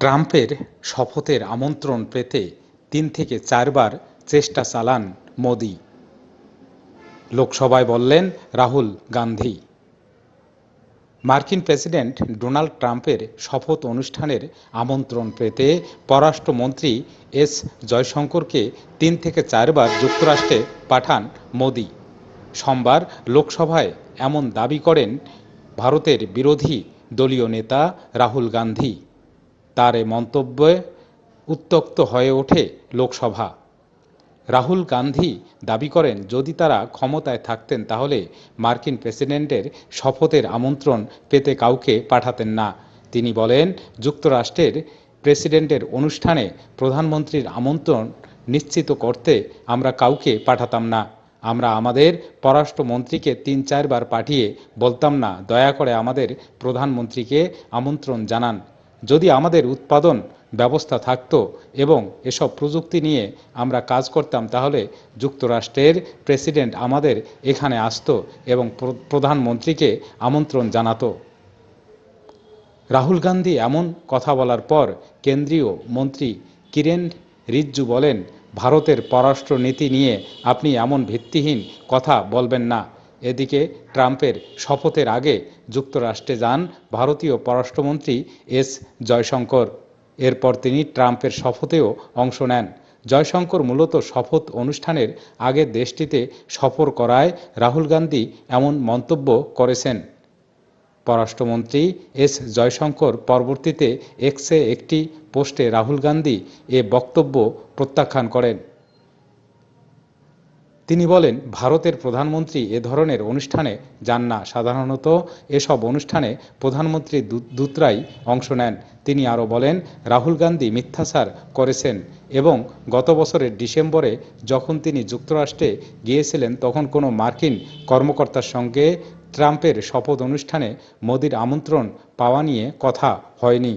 ট্রাম্পের শপথের আমন্ত্রণ পেতে তিন থেকে চারবার চেষ্টা চালান মোদি। লোকসভায় বললেন রাহুল গান্ধী। মার্কিন প্রেসিডেন্ট ডোনাল্ড ট্রাম্পের শপথ অনুষ্ঠানের আমন্ত্রণ পেতে পররাষ্ট্রমন্ত্রী এস জয়শঙ্করকে তিন থেকে চারবার যুক্তরাষ্ট্রে পাঠান মোদি। সোমবার লোকসভায় এমন দাবি করেন ভারতের বিরোধী দলীয় নেতা রাহুল গান্ধী। তার এ মন্তব্যে উত্তক্ত হয়ে ওঠে লোকসভা। রাহুল গান্ধী দাবি করেন, যদি তারা ক্ষমতায় থাকতেন তাহলে মার্কিন প্রেসিডেন্টের শপথের আমন্ত্রণ পেতে কাউকে পাঠাতেন না। তিনি বলেন, যুক্তরাষ্ট্রের প্রেসিডেন্টের অনুষ্ঠানে প্রধানমন্ত্রীর আমন্ত্রণ নিশ্চিত করতে আমরা কাউকে পাঠাতাম না। আমরা আমাদের পররাষ্ট্রমন্ত্রীকে তিন চারবার পাঠিয়ে বলতাম না, দয়া করে আমাদের প্রধানমন্ত্রীকে আমন্ত্রণ জানান। যদি আমাদের উৎপাদন ব্যবস্থা থাকতো এবং এসব প্রযুক্তি নিয়ে আমরা কাজ করতাম, তাহলে যুক্তরাষ্ট্রের প্রেসিডেন্ট আমাদের এখানে আসতো এবং প্রধানমন্ত্রীকে আমন্ত্রণ জানাতো। রাহুল গান্ধী এমন কথা বলার পর কেন্দ্রীয় মন্ত্রী কিরেন রিজ্জু বলেন, ভারতের পররাষ্ট্র নীতি নিয়ে আপনি এমন ভিত্তিহীন কথা বলবেন না। এদিকে ট্রাম্পের শপথের আগে যুক্তরাষ্ট্রে যান ভারতীয় পররাষ্ট্রমন্ত্রী এস জয়শঙ্কর। এরপর তিনি ট্রাম্পের শপথেও অংশ নেন। জয়শঙ্কর মূলত শপথ অনুষ্ঠানের আগে দেশটিতে সফর করায় রাহুল গান্ধী এমন মন্তব্য করেছেন। পররাষ্ট্রমন্ত্রী এস জয়শঙ্কর পরবর্তীতে এক্সে একটি পোস্টে রাহুল গান্ধী এ বক্তব্য প্রত্যাখ্যান করেন। তিনি বলেন, ভারতের প্রধানমন্ত্রী এ ধরনের অনুষ্ঠানে যান না। সাধারণত এসব অনুষ্ঠানে প্রধানমন্ত্রীর দূতরাই অংশ নেন। তিনি আরও বলেন, রাহুল গান্ধী মিথ্যাচার করেছেন এবং গত বছরের ডিসেম্বরে যখন তিনি যুক্তরাষ্ট্রে গিয়েছিলেন, তখন কোনো মার্কিন কর্মকর্তার সঙ্গে ট্রাম্পের শপথ অনুষ্ঠানে মোদির আমন্ত্রণ পাওয়া নিয়ে কথা হয়নি।